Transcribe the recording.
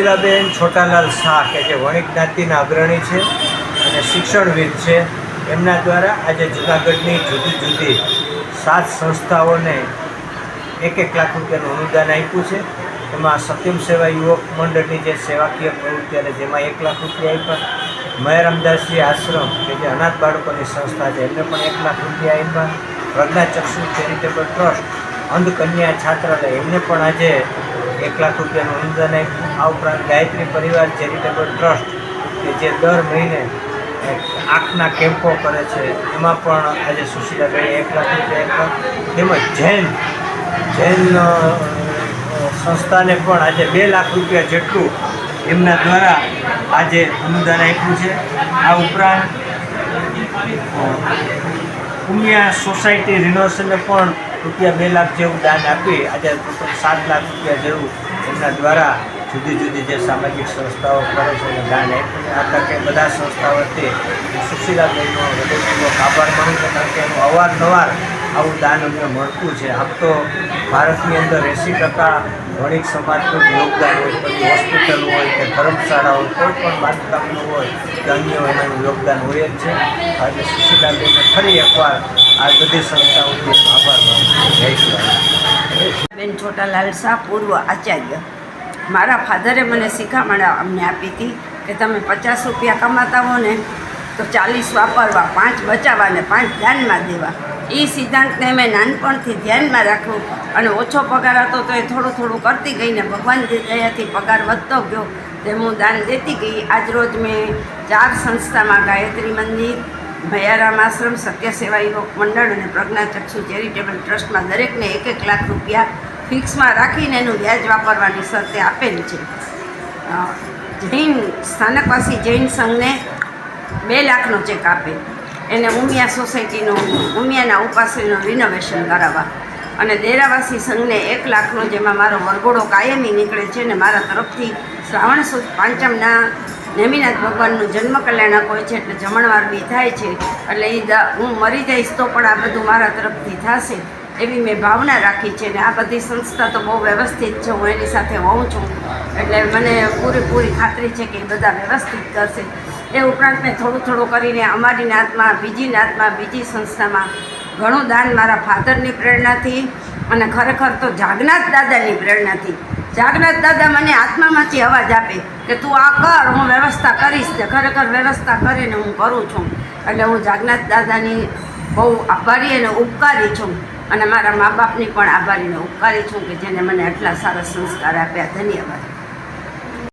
સુશીલાબેન છોટાલાલ શાહ કે જે વણિક જ્ઞાતિના અગ્રણી છે અને શિક્ષણવિદ છે, એમના દ્વારા આજે જૂનાગઢની જુદી જુદી સાત સંસ્થાઓને એક એક લાખ રૂપિયાનું અનુદાન આપ્યું છે. એમાં સત્યમ સેવા યુવક મંડળની જે સેવાકીય પ્રવૃત્તિ અને જેમાં એક લાખ રૂપિયા આપ્યા. મહેરામદાસજી આશ્રમ કે જે અનાથ બાળકોની સંસ્થા છે, એમને પણ એક લાખ રૂપિયા આપ્યા. પ્રજ્ઞાચક્ષુ ચેરિટેબલ ટ્રસ્ટ, અંધ કન્યા છાત્રાલય, એમને પણ આજે એક લાખ રૂપિયાનું એક આ ઉપરાંત ગાયત્રી પરિવાર ચેરિટેબલ ટ્રસ્ટ કે જે દર મહિને આંખના કેમ્પો કરે છે, એમાં પણ આજે સુશીલાભાઈ એક લાખ રૂપિયા એક તેમજ જૈન જૈન સંસ્થાને પણ આજે બે લાખ રૂપિયા જેટલું એમના દ્વારા આજે અનુદાન આપ્યું છે. આ ઉપરાંત ઉમિયા સોસાયટી રિનોવેશનને પણ રૂપિયા બે લાખ જેવું દાન આપી આજે સાત લાખ રૂપિયા જેવું એમના દ્વારા જુદી જુદી જે સામાજિક સંસ્થાઓ કરે છે એને દાન આપ્યું. આ તકે બધા સંસ્થાઓ હું સુશીલાબેનનો હૃદયપૂર્વક આભાર માનું છું. કારણ કે એનું અવારનવાર આવું દાન અમને મળતું છે. આમ તો ભારતની અંદર એંસી ટકા વણિક સમાજનું યોગદાન હોય પછી હોસ્પિટલ હોય કે ધર્મશાળા હોય કોઈ પણ બાંધકામનું હોય કે અન્ય એનું યોગદાન હોય જ છે. અને સુશીલાબેનને ફરી એકવાર આ બધી સંસ્થાઓથી આભાર જય શ્રી બેન છોટાલાલ શાહ, પૂર્વ આચાર્ય. મારા ફાધરે મને શિખામણ અમને આપી હતી કે તમે પચાસ રૂપિયા કમાતા હો ને તો ચાલીસ વાપરવા, પાંચ બચાવવા ને પાંચ ધ્યાનમાં દેવા. એ સિદ્ધાંતને મેં નાનપણથી ધ્યાનમાં રાખ્યું અને ઓછો પગાર હતો તો એ થોડું થોડું કરતી ગઈ ને ભગવાન દયાથી પગાર વધતો ગયો, તે હું દાન દેતી ગઈ. આજરોજ મેં ચાર સંસ્થામાં ગાયત્રી મંદિર, ભયારામ આશ્રમ સત્ય સેવા યુવક મંડળ અને પ્રજ્ઞાચક્ષુ ચેરિટેબલ ટ્રસ્ટમાં દરેકને એક એક લાખ રૂપિયા ફિક્સમાં રાખીને એનું વ્યાજ વાપરવાની શરતે આપેલી છે. જૈન સ્થાનકવાસી જૈન સંઘને બે લાખનો ચેક આપે. એને ઉમિયા સોસાયટીનું, ઉમિયાના ઉપાશ્રયનું રિનોવેશન કરાવવા. અને દેરાવાસી સંઘને એક લાખનો જેમાં મારો વરઘોડો કાયમી નીકળે છે ને મારા તરફથી શ્રાવણ સુદ, પાંચમના નેમિનાથ ભગવાનનું જન્મ કલ્યાણક હોય છે એટલે જમણવાર બી થાય છે. એટલે એ હું મરી જઈશ તો પણ આ બધું મારા તરફથી થશે. એવી મેં ભાવના રાખી છે ને આ બધી સંસ્થા તો બહુ વ્યવસ્થિત છે, હું એની સાથે હોઉં છું. એટલે મને પૂરેપૂરી ખાતરી છે કે એ બધા વ્યવસ્થિત કરશે. એ ઉપરાંત મેં થોડું થોડું કરીને અમારી નાતમાં બીજી નાતમાં બીજી સંસ્થામાં ઘણું દાન મારા ફાધરની પ્રેરણાથી અને ખરેખર તો જાગનાથ દાદાની પ્રેરણાથી. જાગનાથ દાદા મને આત્મામાંથી અવાજ આપે કે તું આ કર, હું વ્યવસ્થા કરીશ ને ખરેખર વ્યવસ્થા કરીને હું કરું છું. એટલે હું જાગનાથ દાદાની બહુ આભારી અને ઉપકારી છું. અને મારા મા બાપની પણ આભારીને ઉપકારી છું કે જેને મને આટલા સારા સંસ્કાર આપ્યા. ધન્યવાદ.